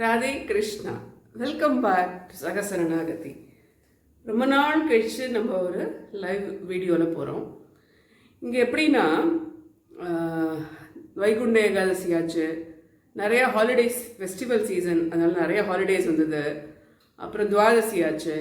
Radhe Krishna. Welcome back to சகசரணாகதி. ரொம்ப நாள் கழிச்சு நம்ம ஒரு லைவ் வீடியோவில் போகிறோம் இங்கே எப்படின்னா வைகுண்ட ஏகாதசி ஆச்சு. நிறையா ஹாலிடேஸ் ஃபெஸ்டிவல் சீசன் அதனால் நிறைய ஹாலிடேஸ் வந்தது. அப்புறம் துவாதசி ஆச்சு.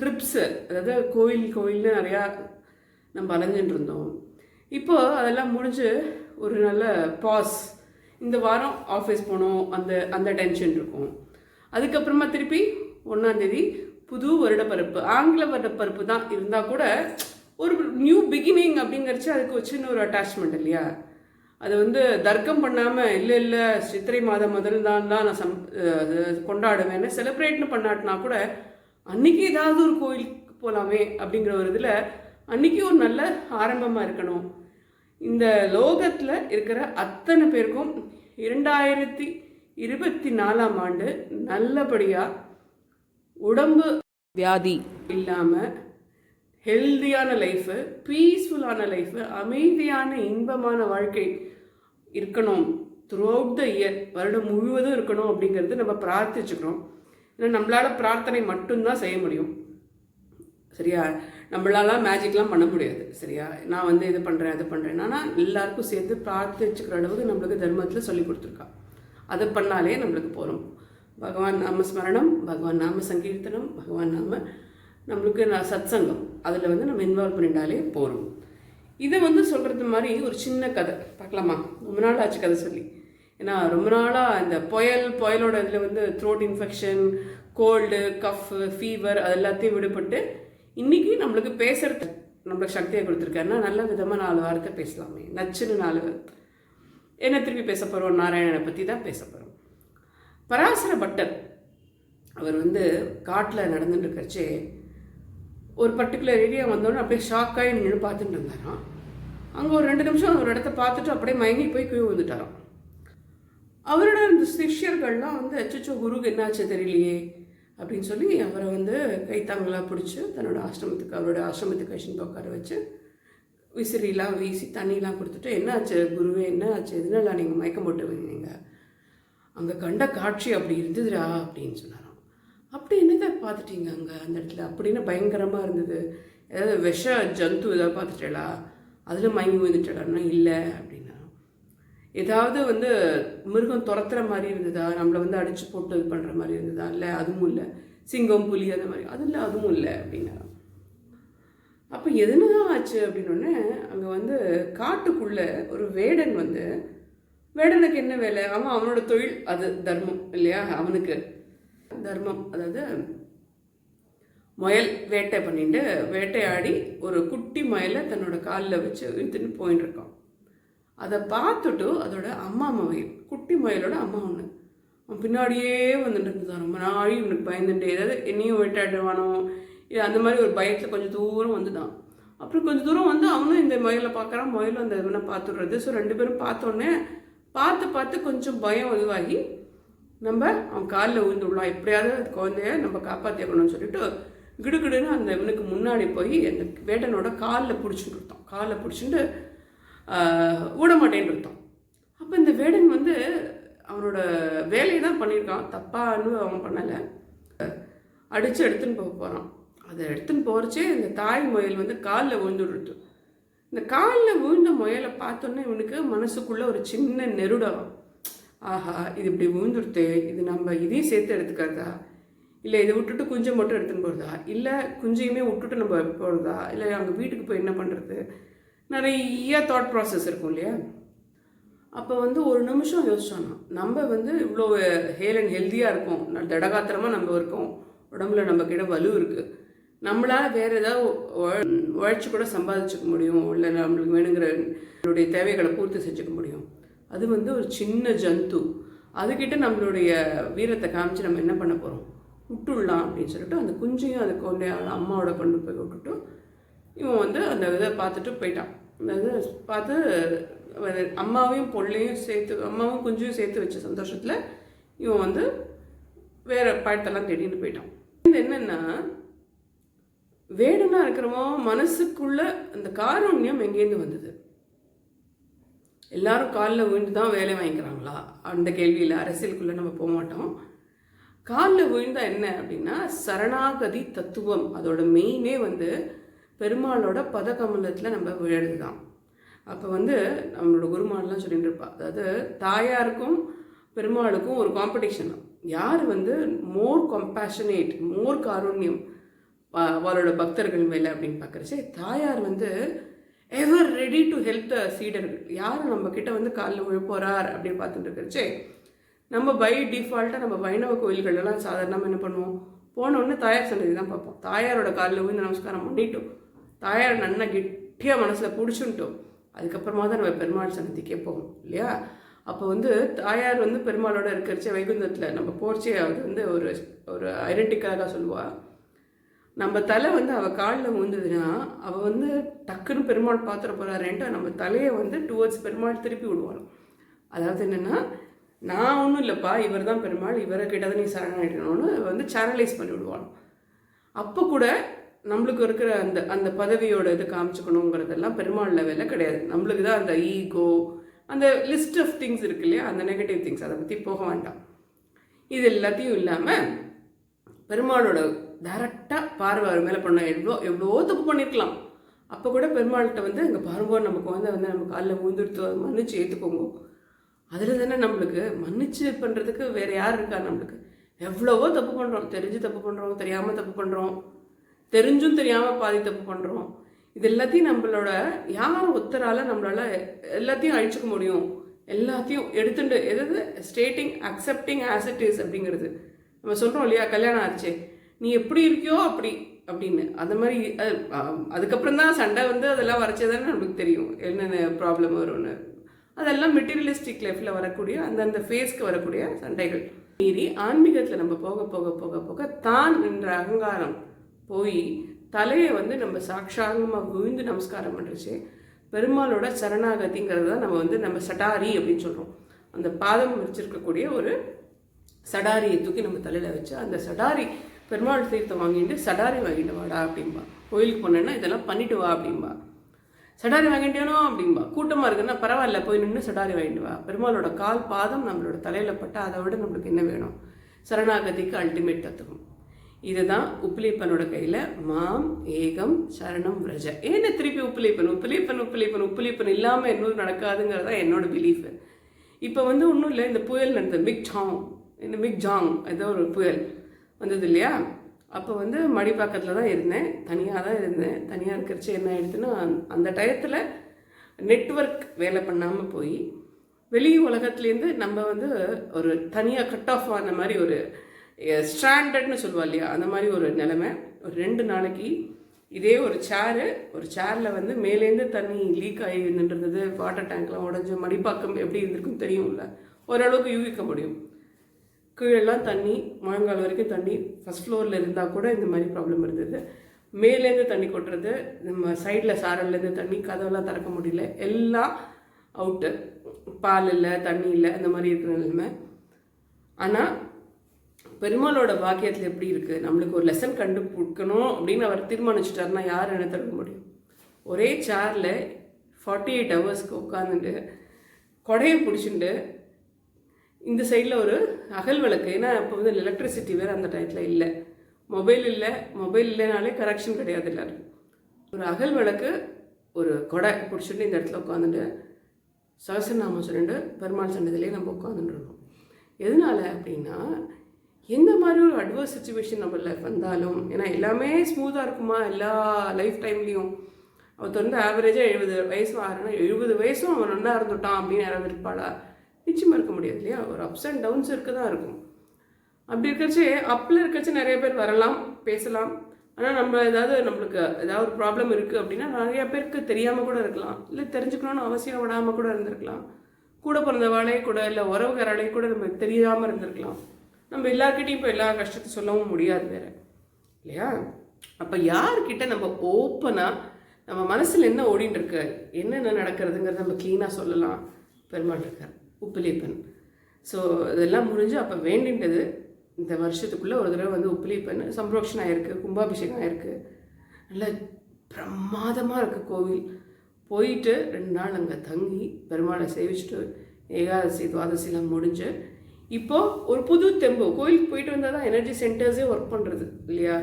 ட்ரிப்ஸு அதாவது கோயில் கோயில்னு நிறையா நம்ம அலைஞ்சிட்டு இருந்தோம். இப்போது அதெல்லாம் முடிஞ்சு ஒரு நல்ல பாஸ் இந்த வாரம் ஆஃபீஸ் போகணும் அந்த அந்த டென்ஷன் இருக்கும். அதுக்கப்புறமா திருப்பி ஒன்றாந்தேதி புது வருடப்பருப்பு ஆங்கில வருடப்பருப்பு தான் இருந்தால் கூட ஒரு நியூ பிகினிங் அப்படிங்கிறச்சு அதுக்கு வச்சுன்னு சின்ன ஒரு அட்டாச்மெண்ட் இல்லையா? அது வந்து தர்க்கம் பண்ணாமல் இல்லை இல்லை சித்திரை மாதம் முதல் தான் தான் நான் சம் அஹ் கொண்டாடுவேன்னு செலிப்ரேட்னு பண்ணாட்டினா கூட அன்னைக்கு ஏதாவது ஒரு கோயிலுக்கு போகலாமே அப்படிங்கிற ஒரு இதில் அன்னைக்கு ஒரு நல்ல ஆரம்பமாக இருக்கணும். இந்த லோகத்தில் இருக்கிற அத்தனை பேருக்கும் இரண்டாயிரத்தி இருபத்தி நாலாம் ஆண்டு நல்லபடியாக உடம்பு வியாதி. இல்லாமல் ஹெல்தியான லைஃபு பீஸ்ஃபுல்லான லைஃபு அமைதியான இன்பமான வாழ்க்கை இருக்கணும். த்ரூ அவுட் த இயர் வருடம் முழுவதும் இருக்கணும் அப்படிங்கிறது நம்ம பிரார்த்திச்சுக்கிறோம். ஏன்னா நம்மளால் பிரார்த்தனை மட்டும்தான் செய்ய முடியும். சரியா? நம்மளால மேஜிக்லாம் பண்ண முடியாது சரியா? நான் வந்து இது பண்ணுறேன் அது பண்ணுறேன் ஆனால் எல்லாருக்கும் சேர்த்து பிரார்த்திச்சுக்கிற அளவுக்கு நம்மளுக்கு தர்மத்தில் சொல்லி கொடுத்துருக்கா. அதை பண்ணாலே நம்மளுக்கு போகிறோம் பகவான் நாம ஸ்மரணம் பகவான் நாம சங்கீர்த்தனம் பகவான் நாம நம்மளுக்கு நான் சத்சங்கம். அதில் வந்து நம்ம இன்வால்வ் பண்ணிட்டாலே போகிறோம் இதை வந்து சொல்கிறது மாதிரி ஒரு சின்ன கதை. பார்க்கலாமா? ரொம்ப நாள் ஆச்சு கதை சொல்லி. ஏன்னா ரொம்ப நாளாக இந்த புயல் புயலோட இதில் வந்து throat infection cold cough fever அது எல்லாத்தையும் விடுபட்டு இன்னைக்கு நம்மளுக்கு பேசுறது நம்மளுக்கு சக்தியை கொடுத்துருக்காருன்னா நல்ல விதமாக நாலு வாரத்தை பேசலாமே. நச்சுன்னு நாலு என்ன திருப்பி பேச போகிறோம் நாராயணனை பற்றி தான் பேச போகிறோம் பராசர பட்டர் அவர் வந்து காட்டில் நடந்துட்டு இருக்கச்சே ஒரு பர்டிகுலர் ஏரியா வந்தோடனே அப்படியே ஷாக்காகி நின்று பார்த்துட்டு இருந்தாராம். அங்கே ஒரு ரெண்டு நிமிஷம் ஒரு இடத்த பார்த்துட்டு அப்படியே மயங்கி போய் குயி வந்துட்டாராம். அவரோட இந்த சிஷ்யர்கள்லாம் வந்து அச்சச்சோ குருக்கு என்னாச்சு தெரியலையே. அப்படின்னு சொல்லி அவரை வந்து கைத்தாங்களாக பிடிச்சி தன்னோட ஆசிரமத்துக்கு அவரோட ஆசிரமத்துக்கு கழிச்சுட்டு உட்கார வச்சு விசிறிலாம் வீசி தண்ணிலாம் கொடுத்துட்டு என்னாச்சு குருவே? என்ன ஆச்சு? எதனால நீங்கள் மயக்கம் போட்டு வந்தீங்க? அங்கே கண்ட காட்சி அப்படி இருந்ததுடா அப்படின்னு சொன்னாராம். அப்படி என்னதை பார்த்துட்டீங்க அங்கே? அந்த இடத்துல அப்படின்னு பயங்கரமாக இருந்தது? ஏதாவது விஷ ஜந்து ஏதாவது பார்த்துட்டேளா அதில் மயங்கி விழுந்துட்டேடான்னா இல்லை அப்படின்னு ஏதாவது வந்து மிருகம் துரத்துற மாதிரி இருந்ததா? நம்மளை வந்து அடிச்சு போட்டு இது பண்ணுற மாதிரி இருந்ததா? இல்லை அதுவும் இல்லை. சிங்கம் புலி அந்த மாதிரி. அது இல்லை அதுவும் இல்லை அப்படின்னா அப்போ எதுனதான் ஆச்சு அப்படின்னோடனே அங்கே வந்து காட்டுக்குள்ளே ஒரு வேடன் வந்து வேடனுக்கு என்ன வேலை? அவன் அவனோட தொழில் அது தர்மம் இல்லையா? அவனுக்கு தர்மம். அதாவது முயல் வேட்டை பண்ணிட்டு வேட்டையாடி ஒரு குட்டி முயலை தன்னோட காலில் வச்சு இழுத்துன்னு போயின்னு இருக்கான். அதை பார்த்துட்டு அதோட அம்மா மயில் குட்டி முயலோட அம்மா ஒன்று அவன் பின்னாடியே வந்துட்டு இருந்தான் ரொம்ப நாளையும் இவனுக்கு பயந்துட்டு ஏதாவது என்னையும் வேட்டையாடுவானோ இல்லை அந்த மாதிரி ஒரு பயத்தில் கொஞ்சம் தூரம் வந்துதான். அப்புறம் கொஞ்சம் தூரம் வந்து அவனும் இந்த மயிலை பார்க்குறான் மயிலும் அந்த இவனை பார்த்துடுறது. ஸோ ரெண்டு பேரும் பார்த்தோன்னே பார்த்து பார்த்து கொஞ்சம் பயம் இதுவாகி நம்ம அவன் காலில் விழுந்து விடலாம் எப்படியாவது அந்த குழந்தைய நம்ம காப்பாற்றிக்கணும்னு சொல்லிட்டு கிடுகிடுன்னு அந்த இவனுக்கு முன்னாடி போய் அந்த வேட்டனோட காலில் பிடிச்சிட்டு கொடுத்தான். காலில் பிடிச்சிட்டு விட மாட்டேன்னு அப்போ இந்த வேடன் வந்து அவனோட வேலையை தான் பண்ணியிருக்கான். தப்பான்னு அவன் பண்ணலை. அடித்து எடுத்துன்னு போக போகிறான் அதை எடுத்துன்னு போகிறச்சே இந்த தாய் முயல் வந்து காலில் விழுந்துடுது இந்த காலில் விழுந்த முயலை பார்த்தோன்னே இவனுக்கு மனசுக்குள்ளே ஒரு சின்ன நெருடம் ஆஹா இது இப்படி விழுந்துடுத்து இது நம்ம இதையும் சேர்த்து எடுத்துக்கிறதா இல்லை இதை விட்டுட்டு குஞ்சை மட்டும் எடுத்துன்னு போகிறதா இல்லை குஞ்சையுமே விட்டுட்டு நம்ம போகிறதா இல்லை அங்கே வீட்டுக்கு போய் என்ன பண்ணுறது நிறைய தாட் ப்ராசஸ் இருக்கும் இல்லையா? அப்போ வந்து ஒரு நிமிஷம் யோசிச்சோன்னா நம்ம வந்து இவ்வளோ ஹேல் அண்ட் ஹெல்த்தியாக இருக்கோம். தடகாத்திரமாக திடகாத்திரமாக நம்ம இருக்கோம். உடம்புல நம்மக்கிட்ட வலு இருக்குது நம்மளால் வேறு ஏதாவது உழைச்சி கூட சம்பாதிச்சுக்க முடியும். இல்லை நம்மளுக்கு வேணுங்கிற நம்மளுடைய தேவைகளை பூர்த்தி செஞ்சுக்க முடியும். அது வந்து ஒரு சின்ன ஜந்து. அதுக்கிட்ட நம்மளுடைய வீரத்தை காமிச்சு நம்ம என்ன பண்ண போகிறோம் விட்டுடலாம் அப்படின்னு சொல்லிட்டு அந்த குஞ்சையும் அதை கொண்டே அம்மாவோட கொண்டு போய் விட்டுட்டு இவன் வந்து அந்த இதை பார்த்துட்டு போயிட்டான். அந்த இதை பார்த்து அம்மாவையும் பொள்ளையும் சேர்த்து அம்மாவும் குஞ்சையும் சேர்த்து வச்ச சந்தோஷத்தில் இவன் வந்து வேறு பாட்டெல்லாம் தேடிட்டு போயிட்டான். இது என்னென்னா வேடனா இருக்கிறவன் மனசுக்குள்ள அந்த காரண்யம் எங்கேருந்து வந்தது? எல்லாரும் காலில் விழுந்து தான் வேலை வாங்கிக்கிறாங்களா? அந்த கேள்வியில் அரசியலுக்குள்ளே நம்ம போக மாட்டோம். காலில் விழுந்தால் என்ன அப்படின்னா சரணாகதி தத்துவம் அதோட மெயினே வந்து பெருமாளோட பதகமலத்தில் நம்ம விழுறது தான் அப்போ வந்து நம்மளோட குருமானெலாம் சொல்லிட்டு இருப்பா அதாவது தாயாருக்கும் பெருமாளுக்கும் ஒரு காம்படிஷன் யார் வந்து மோர் கம்பேஷனேட் மோர் காருண்யம் வா- அவளோட பக்தர்கள் மேலே அப்படின்னு பார்க்குறச்சு தாயார் வந்து ever ready to help the சீடர்கள் யார் நம்ம கிட்ட வந்து காலில் விழ போகிறார் அப்படின்னு பார்த்துட்டு இருக்கிறச்சே நம்ம பை டிஃபால்ட்டாக நம்ம வைணவ கோயில்கள்லாம் சாதாரணமாக என்ன பண்ணுவோம்? போனோடனே தாயார் சன்னதி தான் பார்ப்போம். தாயாரோட காலில் விழுந்து நமஸ்காரம் பண்ணிட்டோம். தாயார் நன்னா கெட்டியாக மனசில் பிடிச்சுன்ட்டோம். அதுக்கப்புறமா தான் நம்ம பெருமாள் சன்னதிக்கே போவோம் இல்லையா? அப்போ வந்து தாயார் வந்து பெருமாளோட இருக்கிறச்சே வைகுந்தத்தில் நம்ம போர்ச்சே அது வந்து ஒரு ஒரு ஐடென்டிக்கலாக சொல்லுவாள் நம்ம தலை வந்து அவள் காலில் விழுந்ததுன்னா அவள் வந்து டக்குன்னு பெருமாள் பாத்திர போகிறாரேன்ட்டு நம்ம தலையை வந்து டுவர்ட்ஸ் பெருமாள் திருப்பி விடுவாள் அதாவது என்னென்னா நான் ஒன்றும் இல்லைப்பா இவர் தான் பெருமாள் இவரை கிட்ட நீ சரணாயிடணும்னு வந்து சேனலைஸ் பண்ணி விடுவாள் அப்போ கூட நம்மளுக்கு இருக்கிற அந்த அந்த பதவியோட இது காமிச்சுக்கணுங்கிறதெல்லாம் பெருமாள் லெவலில் கிடையாது. நம்மளுக்கு தான் அந்த ஈகோ அந்த லிஸ்ட் ஆஃப் திங்ஸ் இருக்கு இல்லையா? அந்த நெகட்டிவ் திங்ஸ் அதை பற்றி போக வேண்டாம். இது எல்லாத்தையும் இல்லாமல் பெருமாளோட டேரெக்டாக பார்வை அவர் மேலே பண்ண எவ்வளோ எவ்வளோ தப்பு பண்ணியிருக்கலாம் அப்போ கூட பெருமாள்கிட்ட வந்து அங்கே பாருங்க நமக்கு வந்து வந்து நம்ம காலில் ஊந்துடுத்து மன்னிச்சு ஏற்றுக்கோங்க அதில் தானே நம்மளுக்கு மன்னிச்சு பண்ணுறதுக்கு வேறு யார் இருக்கா நம்மளுக்கு? எவ்வளவோ தப்பு பண்ணுறோம் தெரிஞ்சு தப்பு பண்ணுறோம் தெரியாமல் தப்பு பண்ணுறோம் தெரிஞ்சும் தெரியாமல் பாதி தப்பு பண்ணுறோம் இது எல்லாத்தையும் நம்மளோட யார் ஒத்தரால நம்மளால எல்லாத்தையும் அழிச்சுக்க முடியும்? எல்லாத்தையும் எடுத்துட்டு எதாவது stating accepting as it is அப்படிங்கிறது. நம்ம சொல்கிறோம் இல்லையா? கல்யாணம் ஆச்சு. நீ எப்படி இருக்கியோ அப்படி அப்படின்னு. அந்த மாதிரி அது, அதுக்கப்புறம் தான் சண்டை வந்து அதெல்லாம் வரைச்சதானே நம்மளுக்கு தெரியும். என்னென்ன ப்ராப்ளம் வரும்னு. அதெல்லாம் மெட்டீரியலிஸ்டிக் லைஃப்பில் வரக்கூடிய அந்தந்த ஃபேஸ்க்கு வரக்கூடிய சண்டைகள். மீறி ஆன்மீகத்தில் நம்ம போக போக போக போக தான் என்ற அகங்காரம். போய் தலையை வந்து நம்ம சாட்சாங்கமாக விழுந்து நமஸ்காரம் பண்ணுறச்சு பெருமாளோட சரணாகதிங்கிறது தான் நம்ம வந்து நம்ம சடாரி அப்படின்னு சொல்கிறோம் அந்த பாதம் வச்சிருக்கக்கூடிய ஒரு சடாரியை தூக்கி நம்ம தலையில் வச்சு அந்த சடாரி பெருமாள் தீர்த்தம் வாங்கிட்டு சடாரி வாங்கிட்டு வாடா அப்படிம்பா. கோயிலுக்கு போனேன்னா இதெல்லாம் பண்ணிட்டு வா அப்படிம்பா. சடாரி வாங்கிட்டேனோ அப்படிம்பா. கூட்டமாக இருக்குன்னா பரவாயில்ல போய் நின்று சடாரி வாங்கிட்டு வா. பெருமாளோட கால் பாதம் நம்மளோட தலையில் பட்டா அதை விட நம்மளுக்கு என்ன வேணும்? சரணாகதிக்கு அல்டிமேட் தத்துவம். இதுதான் உப்பிலிப்பனோட கையில் மாம் ஏகம் சரணம் விரஜ. ஏன்னு திருப்பி உப்புலீப்பன் உப்புலீப்பன் உப்பிலிப்பன் உப்பிலிப்பன் இல்லாமல் இன்னும் நடக்காதுங்கிறது தான் என்னோட பிலீஃபு இப்போ வந்து ஒன்றும் இல்லை இந்த புயல் நடந்தது. மிக் ஜாங் இந்த மிக் ஜாங் ஏதோ ஒரு புயல் வந்தது இல்லையா? அப்போ வந்து மடிப்பாக்கத்தில் தான் இருந்தேன். தனியாக தான் இருந்தேன். தனியாக இருக்கிறச்சு என்ன ஆயிடுச்சுன்னா அந்த டயத்தில் நெட்வொர்க் வேலை பண்ணாமல் போய் வெளி உலகத்துலேருந்து நம்ம வந்து ஒரு தனியாக கட் ஆஃப் ஆன மாதிரி ஒரு ஸ்ட்ராண்டட்னு சொல்லுவா இல்லையா? அந்த மாதிரி ஒரு நிலைமை. ஒரு ரெண்டு நாளைக்கு இதே ஒரு சேரு ஒரு சேரில் வந்து மேலேருந்து தண்ணி லீக் ஆகி நின்றுருந்தது. வாட்டர் டேங்க்லாம் உடஞ்சி மடிப்பாக்கம் எப்படி இருந்திருக்கும் தெரியும்ல? ஓரளவுக்கு யூகிக்க முடியும். கீழெல்லாம் தண்ணி முழங்கால் வரைக்கும் தண்ணி ஃபஸ்ட் ஃப்ளோரில் இருந்தால் கூட இந்த மாதிரி ப்ராப்ளம் இருந்தது. மேலேருந்து தண்ணி கொட்டுறது நம்ம சைடில் சாரல்லேருந்து தண்ணி கதவெல்லாம் திறக்க முடியல. எல்லாம் அவுட்டு பால் இல்லை தண்ணி இல்லை அந்த மாதிரி இருக்கிற நிலைமை. ஆனால் பெருமாளோட பாக்கியத்தில் எப்படி இருக்குது நம்மளுக்கு ஒரு லெசன் கண்டுபிடிக்கணும் அப்படின்னு அவர் தீர்மானிச்சிட்டாருன்னா யார் என்ன தடுக்க முடியும்? ஒரே சேரில் ஃபார்ட்டி எயிட் ஹவர்ஸ்க்கு உட்காந்துட்டு கொடையை பிடிச்சிட்டு இந்த சைடில் ஒரு அகல் விளக்கு. ஏன்னா இப்போ வந்து எலக்ட்ரிசிட்டி வேறு அந்த டயத்தில் இல்லை. மொபைல் இல்லை. மொபைல் இல்லைனாலே கரெக்ஷன் கிடையாது எல்லோரும் ஒரு அகல் விளக்கு ஒரு கொடை பிடிச்சிட்டு இந்த இடத்துல உட்காந்துட்டு சகசநாமம் சொல்லிட்டு பெருமாள் சன்னதிலே நம்ம உட்காந்துட்டு இருக்கோம். எதனால அப்படின்னா எந்த மாதிரி ஒரு அட்வர்ஸ் சுச்சுவேஷன் நம்ம லைஃப் வந்தாலும் ஏன்னா எல்லாமே ஸ்மூத்தாக இருக்குமா? எல்லா லைஃப் டைம்லேயும் ஒருத்தர் வந்து ஆவரேஜாக எழுபது வயசு ஆறுனா எழுபது வயசும் அவன் நல்லா இருந்துட்டான் அப்படின்னு யாராவது இருப்பாளா? நிச்சயமாக இருக்க முடியாது இல்லையா? ஒரு அப்ஸ் அண்ட் டவுன்ஸ் இருக்க தான் இருக்கும். அப்படி இருக்கச்சு அப்பில் இருக்கச்சு நிறைய பேர் வரலாம் பேசலாம். ஆனால் நம்ம ஏதாவது நம்மளுக்கு ஏதாவது ஒரு ப்ராப்ளம் இருக்குது அப்படின்னா நிறைய பேருக்கு தெரியாமல் கூட இருக்கலாம். இல்லை தெரிஞ்சுக்கணும்னு அவசியம் விடாமல் கூட இருந்திருக்கலாம். கூட பிறந்த பிறந்தவாளே கூட இல்லை உறவுகாராலே கூட நம்ம தெரியாமல் இருந்திருக்கலாம். நம்ம எல்லார்கிட்டையும் இப்போ எல்லா கஷ்டத்தையும் சொல்லவும் முடியாது வேற. இல்லையா? அப்போ யார்கிட்ட நம்ம ஓப்பனாக நம்ம மனசில் என்ன ஓடின்னு இருக்கு? என்னென்ன நடக்கிறதுங்கிறத நம்ம க்ளீனாக சொல்லலாம். பெருமாள் இருக்கார் உப்பிலிப்பன் ஸோ இதெல்லாம் முடிஞ்சு அப்போ வேண்டின்றது இந்த வருஷத்துக்குள்ளே ஒரு தடவை வந்து உப்பிலிப்பன் சம்பரோக்ஷன் ஆயிருக்கு கும்பாபிஷேகம் ஆயிருக்கு. நல்ல பிரமாதமாக இருக்குது கோவில். போயிட்டு ரெண்டு நாள் அங்கே தங்கி பெருமாளை சேவிச்சுட்டு ஏகாதசி துவாதசிலாம் முடிஞ்சு இப்போ ஒரு புது தெம்பு கோயிலுக்கு போயிட்டு வந்தால் தான் எனர்ஜி சென்டர்ஸே ஒர்க் பண்ணுறது இல்லையா?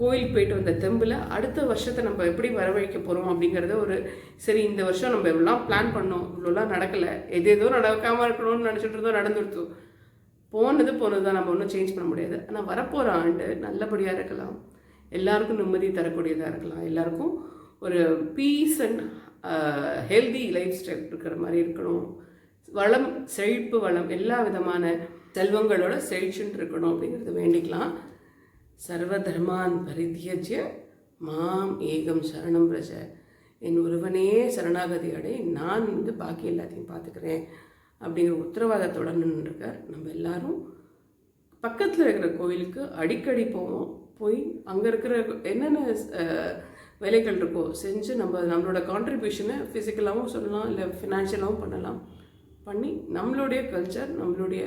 கோயிலுக்கு போயிட்டு வந்த தெம்பில் அடுத்த வருஷத்தை நம்ம எப்படி வரவழைக்க போகிறோம் அப்படிங்கிறத ஒரு சரி இந்த வருஷம் நம்ம இவ்வளோலாம் பிளான் பண்ணோம் இவ்வளோலாம் நடக்கலை எது ஏதோ நடக்காமல் இருக்கணும்னு நினச்சிட்டு இருந்தோம் நடந்துருத்தோம் போனது போனது தான் நம்ம ஒன்றும் சேஞ்ச் பண்ண முடியாது. ஆனால் வரப்போகிற ஆண்டு நல்லபடியாக இருக்கலாம். எல்லாருக்கும் நிம்மதி தரக்கூடியதாக இருக்கலாம். எல்லாருக்கும் ஒரு peace and healthy lifestyle இருக்கிற மாதிரி இருக்கணும். வளம் செழிப்பு வளம் எல்லா விதமான செல்வங்களோட செழிச்சுன்னு இருக்கணும் அப்படிங்கிறத வேண்டிக்கலாம். சர்வ தர்மான் பரித்தியஜ்ய மாம் ஏகம் சரணம் பிரஜ. என் ஒருவனே சரணாகதி அடை நான் வந்து பாக்கி எல்லாத்தையும் பார்த்துக்கிறேன் அப்படிங்கிற உத்தரவாதத்தோட நின்றுருக்கார் நம்ம எல்லாரும் பக்கத்தில் இருக்கிற கோயிலுக்கு அடிக்கடி போவோம். போய் அங்கே இருக்கிற என்னென்ன வேலைகள் இருக்கோ செஞ்சு நம்ம நம்மளோட கான்ட்ரிபியூஷனை ஃபிசிக்கலாகவும் சொல்லலாம் இல்லை ஃபினான்ஷியலாகவும் பண்ணலாம். பண்ணி நம்மளுடைய கல்ச்சர் நம்மளுடைய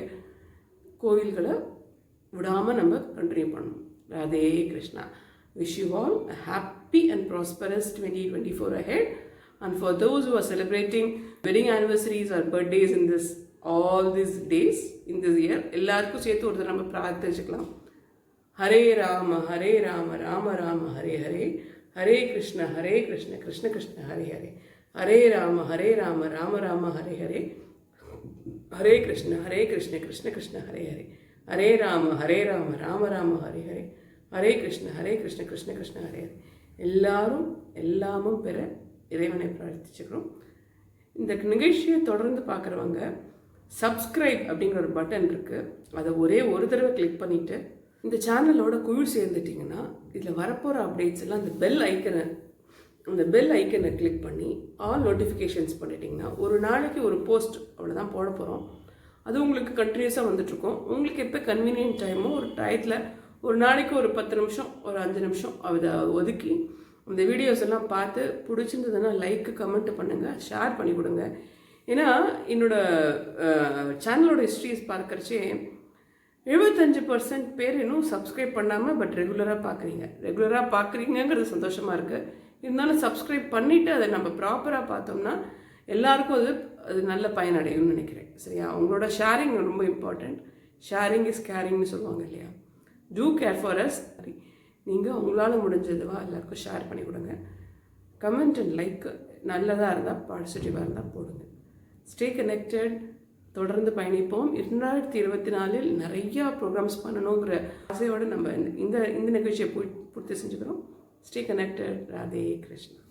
கோவில்களை விடாமல் நம்ம கண்டினியூ பண்ணணும். Radhe Krishna. Wish you all happy and prosperous twenty twenty four ahead and for those who are celebrating wedding anniversaries or birthdays in this all this days in this year எல்லாருக்கும் சேர்த்து ஒருத்தர் நம்ம பிரார்த்திச்சுக்கலாம் ஹரே ராம ஹரே ராம ராம ராம ஹரே ஹரே. ஹரே கிருஷ்ண ஹரே கிருஷ்ண கிருஷ்ண கிருஷ்ண ஹரே ஹரே. ஹரே ராம ஹரே ராம ராம ராம ஹரே ஹரே. ஹரே கிருஷ்ண ஹரே கிருஷ்ண கிருஷ்ண கிருஷ்ண ஹரே ஹரே. ஹரே ராம ஹரே ராம ராம ராம ஹரே ஹரே. ஹரே கிருஷ்ண ஹரே கிருஷ்ண கிருஷ்ண கிருஷ்ண ஹரே ஹரே. எல்லாரும் எல்லாமும் பெற இறைவனை பிரார்த்திச்சுக்கிறோம். இந்த நிகழ்ச்சியை தொடர்ந்து பார்க்குறவங்க சப்ஸ்கிரைப் அப்படிங்கிற ஒரு பட்டன் இருக்குது அதை ஒரே ஒரு தடவை கிளிக் பண்ணிவிட்டு இந்த சேனலோட குழு சேர்ந்துட்டிங்கன்னா இதில் வரப்போகிற அப்டேட்ஸ் எல்லாம் அந்த பெல் ஐக்கனை அந்த பெல் ஐக்கனை கிளிக் பண்ணி ஆல் நோட்டிஃபிகேஷன்ஸ் பண்ணிட்டீங்கன்னா ஒரு நாளைக்கு ஒரு போஸ்ட் அவ்வளோதான் போட போகிறோம் அது உங்களுக்கு கண்டினியூஸாக வந்துட்டுருக்கோம். உங்களுக்கு எப்போ கன்வீனியன்ட் டைமோ ஒரு டயத்தில் ஒரு நாளைக்கு ஒரு பத்து நிமிஷம் ஒரு அஞ்சு நிமிஷம் அதை ஒதுக்கி அந்த வீடியோஸ் எல்லாம் பார்த்து பிடிச்சிருந்ததுன்னா லைக்கு கமெண்ட் பண்ணுங்கள் ஷேர் பண்ணி கொடுங்க. ஏன்னா என்னோடய சேனலோட ஹிஸ்ட்ரிஸ் பார்க்கறச்சே எழுபத்தஞ்சு பர்சன்ட் பேர் இன்னும் சப்ஸ்கிரைப் பண்ணாமல் பட் ரெகுலராக பார்க்குறீங்க ரெகுலராக பார்க்குறீங்கங்கிறது சந்தோஷமாக இருக்குது இருந்தாலும் சப்ஸ்கிரைப் பண்ணிவிட்டு அதை நம்ம ப்ராப்பராக பார்த்தோம்னா எல்லாருக்கும் அது அது நல்ல பயனடையும்னு நினைக்கிறேன். சரியா? உங்களோட ஷேரிங் ரொம்ப இம்பார்ட்டண்ட் ஷேரிங் இஸ் கேரிங்னு சொல்லுவாங்க இல்லையா? டூ கேர் ஃபார் அஸ் சரி. நீங்கள் உங்களால் முடிஞ்சதுவா எல்லாருக்கும் ஷேர் பண்ணி கொடுங்க. கமெண்ட் அண்ட் லைக் நல்லதாக இருந்தால் பாசிட்டிவாக இருந்தால் போடுங்க. ஸ்டே கனெக்டட் தொடர்ந்து பயணிப்போம். இரண்டாயிரத்தி இருபத்தி நாலில் நிறையா ப்ரோக்ராம்ஸ் பண்ணணுங்கிற ஆசையோடு நம்ம இந்த இந்த நிகழ்ச்சியை பூ பூர்த்தி செஞ்சுக்கிறோம். Stay connected Radhe Krishna